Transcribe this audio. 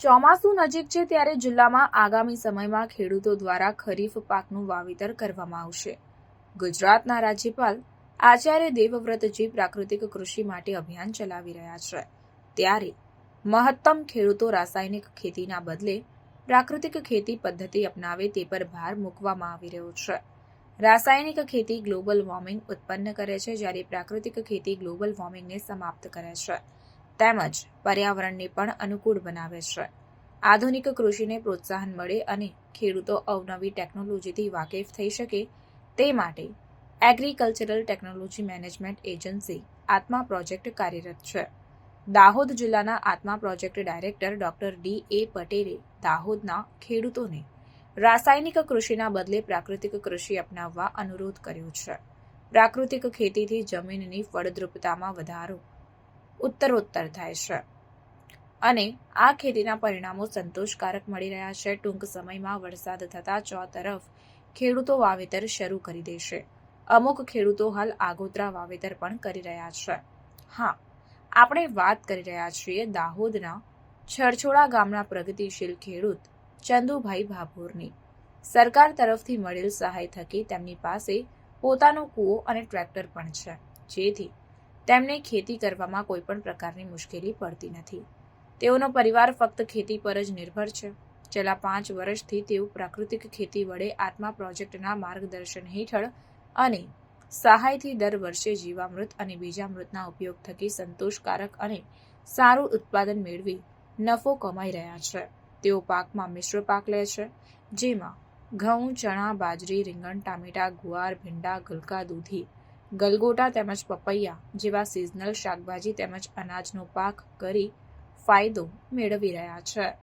ચોમાસું નજીક છે ત્યારે જિલ્લામાં આગામી સમયમાં ખેડૂતો દ્વારા ખરીફ પાકનું વાવેતર કરવામાં આવશે. ગુજરાતના રાજ્યપાલ આચાર્ય દેવવ્રતજી પ્રાકૃતિક કૃષિ માટે અભિયાન ચલાવી રહ્યા છે, ત્યારે મહત્તમ ખેડૂતો રાસાયણિક ખેતીના બદલે પ્રાકૃતિક ખેતી પદ્ધતિ અપનાવે તે પર ભાર મૂકવામાં આવી રહ્યો છે. રાસાયણિક ખેતી ગ્લોબલ વોર્મિંગ ઉત્પન્ન કરે છે જ્યારે પ્રાકૃતિક ખેતી ગ્લોબલ વોર્મિંગને સમાપ્ત કરે છે. તેમજ પર્યાવરણને પણ અનુકૂળ બનાવે છે. આધુનિક કૃષિને પ્રોત્સાહન મળે અને ખેડૂતો અવનવી ટેકનોલોજીથી વાકેફ થઈ શકે તે માટે agricultural technology management agency Atma project કાર્યરત છે. દાહોદ જિલ્લાના Atma project director doctor D A પટેલે દાહોદના ખેડૂતોને રાસાયણિક કૃષિના બદલે પ્રાકૃતિક કૃષિ અપનાવવા અનુરોધ કર્યો છે. પ્રાકૃતિક ખેતીથી જમીનની ફળદ્રુપતામાં વધારો ઉત્તરોત્તર થાય છે. અને આ ખેતીના પરિણામો સંતોષકારક મળી રહ્યા છે. ટૂંક સમયમાં વરસાદ થતાં ચો તરફ ખેડૂતો વાવેતર શરૂ કરી દેશે. અમુક ખેડૂતો હાલ આગોતરા વાવેતર પણ કરી રહ્યા છે. હા, આપણે વાત કરી રહ્યા છીએ દાહોદના છરછોડા ગામના પ્રગતિશીલ ખેડૂત ચંદુભાઈ ભાભોરની. સરકાર તરફથી મળેલ સહાય થકી તેમની પાસે પોતાનો કૂવો અને ટ્રેક્ટર પણ છે. જેથી તેમને ખેતી કરવામાં કોઈ પણ પ્રકારની મુશ્કેલી પડતી નથી. તેઓનો પરિવાર ફક્ત ખેતી પર જ નિર્ભર છે. છેલ્લા પાંચ વર્ષથી તેઓ પ્રાકૃતિક ખેતી વડે આત્મા પ્રોજેક્ટના માર્ગદર્શન હેઠળ અને સહાયથી દર વર્ષે જીવામૃત અને બીજામૃતના ઉપયોગ થકી સંતોષકારક અને સારું ઉત્પાદન મેળવી નફો કમાઈ રહ્યા છે. તેઓ પાકમાં મિશ્ર પાક લે છે, જેમાં ઘઉં, ચણા, બાજરી, રીંગણ, ટામેટા, ગુવાર, ભીંડા, ગલકા, દૂધી, ગલગોટા તેમજ પપૈયા જેવા સિઝનલ શાકભાજી તેમજ અનાજનો પાક કરી ફાયદો મેળવી રહ્યા છે.